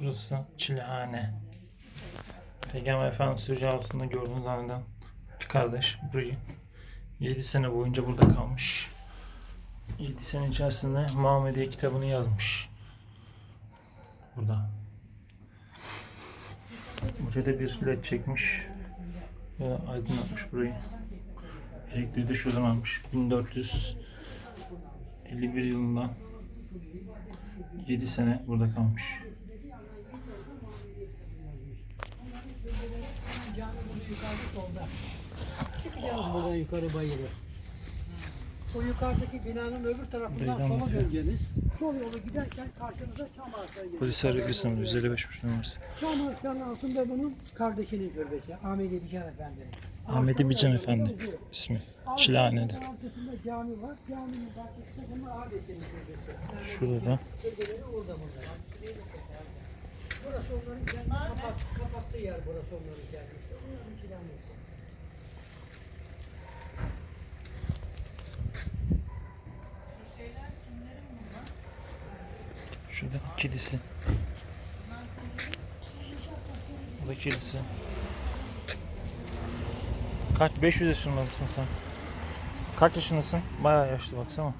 Burası Çilehane. Peygamber Efendimiz ricasında gördüğünüz zanneden bir kardeş burayı 7 sene boyunca burada kalmış. 7 sene içerisinde Muhammediye kitabını yazmış. Burada. Buraya da bir led çekmiş ve aydınlatmış burayı. Elektriği de şuradan almış. 1451 yılından 7 sene burada kalmış. Çıkacağız buradan yukarı bayırı. O yukarıdaki binanın öbür tarafından Buradan sola döneceğiniz. Sol yolu giderken karşınıza çam ağaçları geliyor. Polis arıyorsun 155 numarası. Çam ağaçlarının altında bunun kardeşinin türbesi. Ahmet Bican Efendi. Ahmet Bican Ağaçların Efendi ismi. Ağaçların Çilehane'de. Altında cami var. Caminin bahçesinde bunun Ahmet'in türbesi. Şurada da Türbeleri orada burada. Burası onların kendi kapat, kapattığı yer burası onların kendisi. Onların kilanesi. Şurada kedisi. Bu da kedisi. Kaç? 500 yaşında mısın sen? Kaç yaşındasın? Bayağı yaşlı baksana.